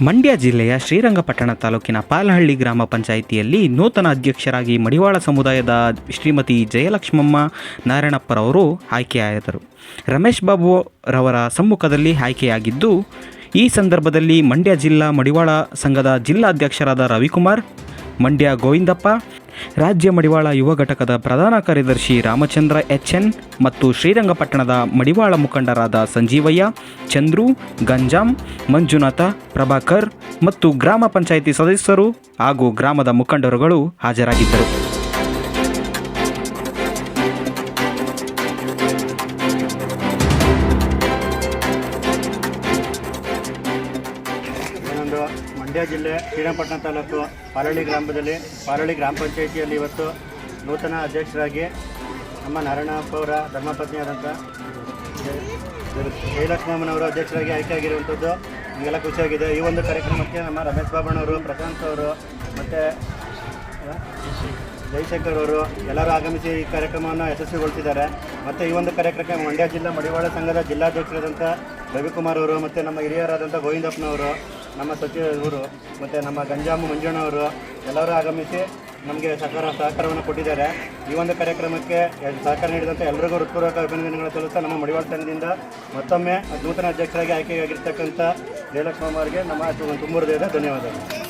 ಮಂಡ್ಯ ಜಿಲ್ಲೆಯ ಶ್ರೀರಂಗಪಟ್ಟಣ ತಾಲೂಕಿನ ಪಾಲಹಳ್ಳಿ ಗ್ರಾಮ ಪಂಚಾಯಿತಿಯಲ್ಲಿ ನೂತನ ಅಧ್ಯಕ್ಷರಾಗಿ ಮಡಿವಾಳ ಸಮುದಾಯದ ಶ್ರೀಮತಿ ಜಯಲಕ್ಷ್ಮಮ್ಮ ನಾರಾಯಣಪ್ಪರವರು ಆಯ್ಕೆಯಾದರು. ರಮೇಶ್ ಬಾಬು ರವರ ಸಮ್ಮುಖದಲ್ಲಿ ಆಯ್ಕೆಯಾಗಿದ್ದು, ಈ ಸಂದರ್ಭದಲ್ಲಿ ಮಂಡ್ಯ ಜಿಲ್ಲಾ ಮಡಿವಾಳ ಸಂಘದ ಜಿಲ್ಲಾಧ್ಯಕ್ಷರಾದ ರವಿಕುಮಾರ್, ಮಂಡ್ಯ ಗೋವಿಂದಪ್ಪ, ರಾಜ್ಯ ಮಡಿವಾಳ ಯುವ ಘಟಕದ ಪ್ರಧಾನ ಕಾರ್ಯದರ್ಶಿ ರಾಮಚಂದ್ರ ಎಚ್ ಎನ್ ಮತ್ತು ಶ್ರೀರಂಗಪಟ್ಟಣದ ಮಡಿವಾಳ ಮುಖಂಡರಾದ ಸಂಜೀವಯ್ಯ, ಚಂದ್ರು, ಗಂಜಾಂ, ಮಂಜುನಾಥ, ಪ್ರಭಾಕರ್ ಮತ್ತು ಗ್ರಾಮ ಪಂಚಾಯಿತಿ ಸದಸ್ಯರು ಹಾಗೂ ಗ್ರಾಮದ ಮುಖಂಡರುಗಳು ಹಾಜರಾಗಿದ್ದರು. ಮಂಡ್ಯ ಜಿಲ್ಲೆ ಶ್ರೀರಂಗಪಟ್ಟಣ ತಾಲೂಕು ಪಾರಳ್ಳಿ ಗ್ರಾಮದಲ್ಲಿ ಪಾರಳ್ಳಿ ಗ್ರಾಮ ಪಂಚಾಯಿತಿಯಲ್ಲಿ ಇವತ್ತು ನೂತನ ಅಧ್ಯಕ್ಷರಾಗಿ ನಮ್ಮ ನಾರಾಯಣಪ್ಪ ಅವರ ಧರ್ಮಪತ್ನಿಯಾದಂಥ ಜಯಲಕ್ಷ್ಮಮ್ಮನವರು ಅಧ್ಯಕ್ಷರಾಗಿ ಆಯ್ಕೆಯಾಗಿರುವಂಥದ್ದು. ನಮಗೆಲ್ಲ ಖುಷಿಯಾಗಿದೆ. ಈ ಒಂದು ಕಾರ್ಯಕ್ರಮಕ್ಕೆ ನಮ್ಮ ರಮೇಶ್ ಬಾಬಣ್ಣವರು ಪ್ರಶಾಂತ್ ಅವರು ಮತ್ತು ಜಯಶಂಕರ್ ಅವರು ಎಲ್ಲರೂ ಆಗಮಿಸಿ ಈ ಕಾರ್ಯಕ್ರಮವನ್ನು ಯಶಸ್ವಿಗೊಳಿಸಿದ್ದಾರೆ. ಮತ್ತು ಈ ಒಂದು ಕಾರ್ಯಕ್ರಮಕ್ಕೆ ಮಂಡ್ಯ ಜಿಲ್ಲಾ ಮಡಿವಾಳ ಸಂಘದ ಜಿಲ್ಲಾಧ್ಯಕ್ಷರಾದಂಥ ರವಿಕುಮಾರ್ ಅವರು ಮತ್ತು ನಮ್ಮ ಹಿರಿಯರಾದಂಥ ಗೋವಿಂದಪ್ಪನವರು, ನಮ್ಮ ಸಚಿವರು ಮತ್ತು ನಮ್ಮ ಗಂಜಾಮ ಮಂಜಣ್ಣವರು ಎಲ್ಲರೂ ಆಗಮಿಸಿ ನಮಗೆ ಸರ್ಕಾರ ಸಹಕಾರವನ್ನು ಕೊಟ್ಟಿದ್ದಾರೆ. ಈ ಒಂದು ಕಾರ್ಯಕ್ರಮಕ್ಕೆ ಸಹಕಾರ ನೀಡಿದಂಥ ಎಲ್ಲರಿಗೂ ಹೃತ್ಪೂರ್ವಕ ಅಭಿನಂದನೆಗಳು ತಿಳಿಸ್ತಾ ನಮ್ಮ ಮಡಿವಾಳ ತಂಡದಿಂದ ಮತ್ತೊಮ್ಮೆ ನೂತನ ಅಧ್ಯಕ್ಷರಾಗಿ ಆಯ್ಕೆಯಾಗಿರ್ತಕ್ಕಂಥ ಜಯಲಕ್ಷ್ಮಮ್ಮ ಅವರಿಗೆ ನಮ್ಮ ತುಂಬ ಹೃದಯದ ಧನ್ಯವಾದಗಳು.